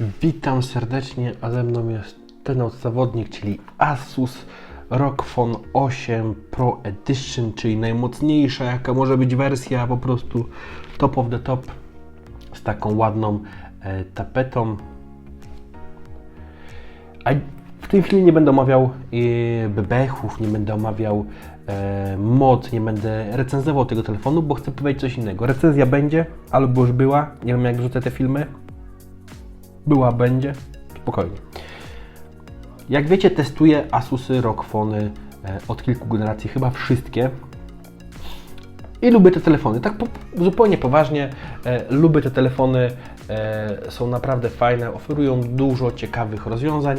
Witam serdecznie, a ze mną jest ten oto zawodnik, czyli Asus ROG Phone 8 Pro Edition, czyli najmocniejsza jaka może być wersja, po prostu top of the top, z taką ładną e, tapetą. A w tym filmie nie będę omawiał e, bebechów, nie będę omawiał e, mod, nie będę recenzował tego telefonu, bo chcę powiedzieć coś innego. Recenzja będzie, albo już była, nie wiem jak wrzucę te filmy, była, będzie, spokojnie. Jak wiecie, testuję Asusy ROG Phony e, od kilku generacji, chyba wszystkie. I lubię te telefony, tak po, zupełnie poważnie. E, lubię te telefony, e, są naprawdę fajne, oferują dużo ciekawych rozwiązań,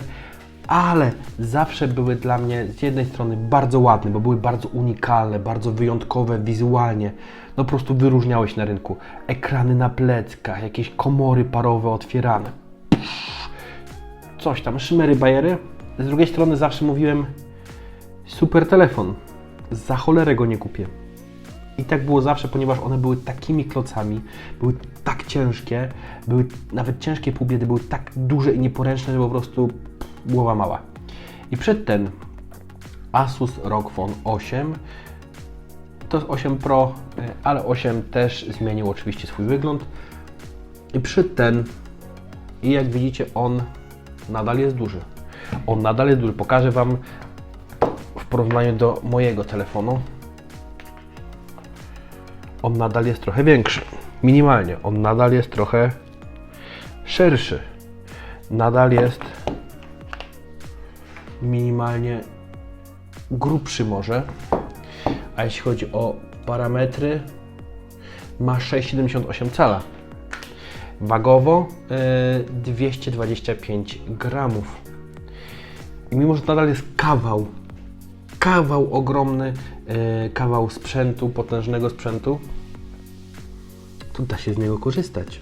ale zawsze były dla mnie z jednej strony bardzo ładne, bo były bardzo unikalne, bardzo wyjątkowe wizualnie. No po prostu wyróżniały się na rynku. Ekrany na pleckach, jakieś komory parowe otwierane. Coś tam, szymery, bajery. Z drugiej strony zawsze mówiłem super telefon. Za cholerę go nie kupię. I tak było zawsze, ponieważ one były takimi klocami, były tak ciężkie, były nawet ciężkie pół biedy, były tak duże i nieporęczne, że po prostu głowa mała. I przed ten Asus ROG Phone 8 to jest 8 Pro, y, ale 8 też zmienił oczywiście swój wygląd. I przed ten, i jak widzicie, on nadal jest duży. On nadal jest duży. Pokażę Wam w porównaniu do mojego telefonu. On nadal jest trochę większy. Minimalnie. On nadal jest trochę szerszy. Nadal jest minimalnie grubszy może. A jeśli chodzi o parametry, ma 6,78 cala. Wagowo y, 225 gramów. I mimo, że nadal jest kawał, kawał ogromny, y, kawał sprzętu, potężnego sprzętu, to da się z niego korzystać.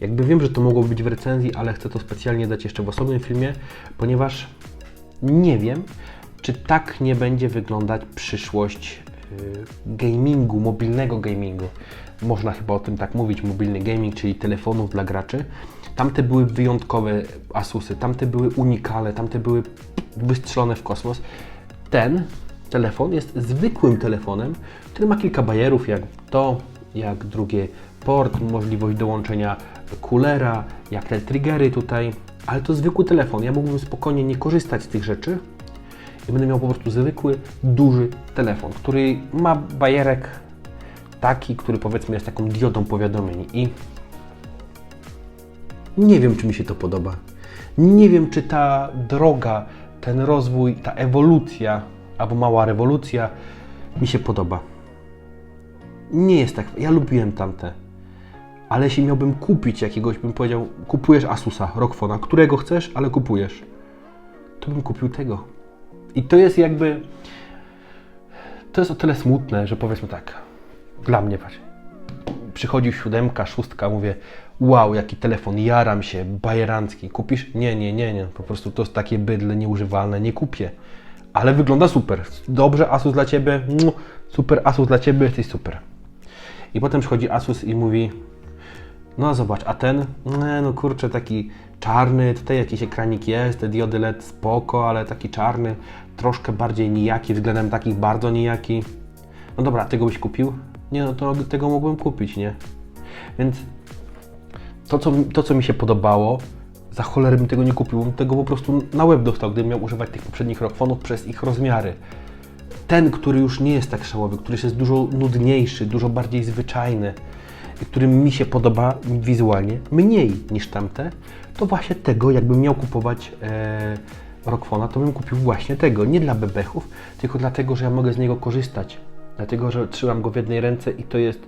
Jakby wiem, że to mogło być w recenzji, ale chcę to specjalnie dać jeszcze w osobnym filmie, ponieważ nie wiem, czy tak nie będzie wyglądać przyszłość y, gamingu, mobilnego gamingu. Można chyba o tym tak mówić, mobilny gaming, czyli telefonów dla graczy. Tamte były wyjątkowe Asusy, tamte były unikalne, tamte były wystrzelone w kosmos. Ten telefon jest zwykłym telefonem, który ma kilka bajerów, jak to, jak drugie port, możliwość dołączenia kulera, jak te triggery tutaj, ale to zwykły telefon. Ja mógłbym spokojnie nie korzystać z tych rzeczy i będę miał po prostu zwykły, duży telefon, który ma bajerek taki, który powiedzmy jest taką diodą powiadomień i nie wiem, czy mi się to podoba. Nie wiem, czy ta droga, ten rozwój, ta ewolucja, albo mała rewolucja mi się podoba. Nie jest tak. Ja lubiłem tamte. Ale jeśli miałbym kupić jakiegoś, bym powiedział, kupujesz Asusa, Rockfona, którego chcesz, ale kupujesz, to bym kupił tego. I to jest jakby, to jest o tyle smutne, że powiedzmy tak, dla mnie właśnie, przychodzi siódemka, szóstka, mówię, wow, jaki telefon, jaram się, bajerancki, kupisz? Nie, nie, nie, nie, po prostu to jest takie bydle nieużywalne, nie kupię. Ale wygląda super, dobrze, Asus dla Ciebie, super, Asus dla Ciebie, jesteś super. I potem przychodzi Asus i mówi, no zobacz, a ten, no kurczę, taki czarny, tutaj jakiś ekranik jest, te diody LED spoko, ale taki czarny, troszkę bardziej nijaki, względem takich bardzo nijaki. No dobra, tego byś kupił? Nie, no to tego mógłbym kupić, nie? Więc to co, to, co mi się podobało, za cholerę bym tego nie kupił, bym tego po prostu na łeb dostał, gdybym miał używać tych poprzednich rockfonów przez ich rozmiary. Ten, który już nie jest tak szałowy, który jest dużo nudniejszy, dużo bardziej zwyczajny, który mi się podoba wizualnie mniej niż tamte, to właśnie tego, jakbym miał kupować e, Rockfona, to bym kupił właśnie tego. Nie dla bebechów, tylko dlatego, że ja mogę z niego korzystać. Dlatego, że trzymam go w jednej ręce i to jest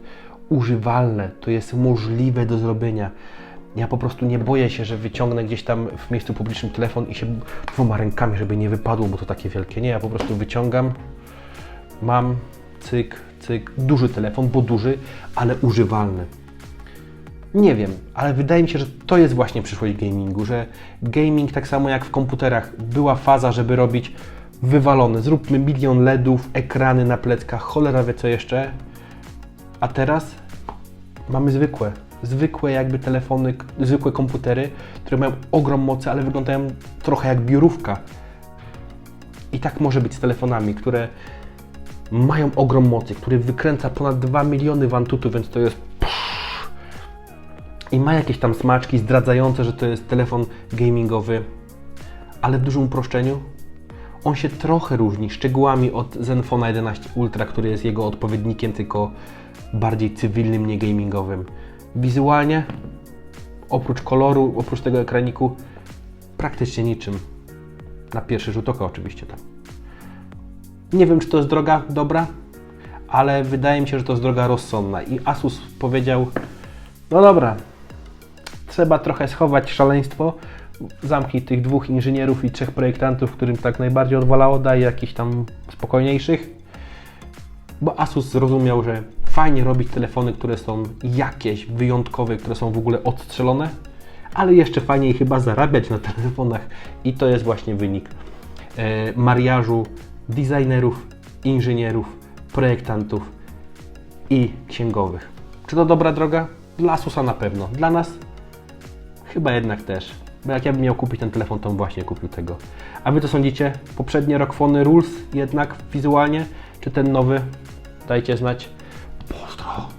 używalne, to jest możliwe do zrobienia. Ja po prostu nie boję się, że wyciągnę gdzieś tam w miejscu publicznym telefon i się dwoma rękami, żeby nie wypadło, bo to takie wielkie. Nie, ja po prostu wyciągam, mam, cyk, cyk, duży telefon, bo duży, ale używalny. Nie wiem, ale wydaje mi się, że to jest właśnie przyszłość gamingu, że gaming tak samo jak w komputerach była faza, żeby robić wywalone, zróbmy milion LEDów, ekrany na pleckach, cholera wie co jeszcze, a teraz mamy zwykłe, zwykłe jakby telefony, zwykłe komputery, które mają ogrom mocy, ale wyglądają trochę jak biurówka. I tak może być z telefonami, które mają ogrom mocy, który wykręca ponad 2 miliony wantutu, więc to jest i ma jakieś tam smaczki zdradzające, że to jest telefon gamingowy, ale w dużym uproszczeniu on się trochę różni szczegółami od Zenfona 11 Ultra, który jest jego odpowiednikiem, tylko bardziej cywilnym, nie gamingowym. Wizualnie, oprócz koloru, oprócz tego ekraniku, praktycznie niczym. Na pierwszy rzut oka oczywiście tak. Nie wiem, czy to jest droga dobra, ale wydaje mi się, że to jest droga rozsądna. I Asus powiedział, no dobra, trzeba trochę schować szaleństwo. Zamknij tych dwóch inżynierów i trzech projektantów, którym tak najbardziej odwalało, daj jakichś tam spokojniejszych. Bo Asus zrozumiał, że fajnie robić telefony, które są jakieś wyjątkowe, które są w ogóle odstrzelone, ale jeszcze fajniej chyba zarabiać na telefonach i to jest właśnie wynik e, mariażu designerów, inżynierów, projektantów i księgowych. Czy to dobra droga? Dla Asusa na pewno. Dla nas Chyba jednak też. Bo jak ja bym miał kupić ten telefon, to bym właśnie kupił tego. A Wy co sądzicie? Poprzednie Rockfony Rules jednak wizualnie? Czy ten nowy? Dajcie znać. Pozdro!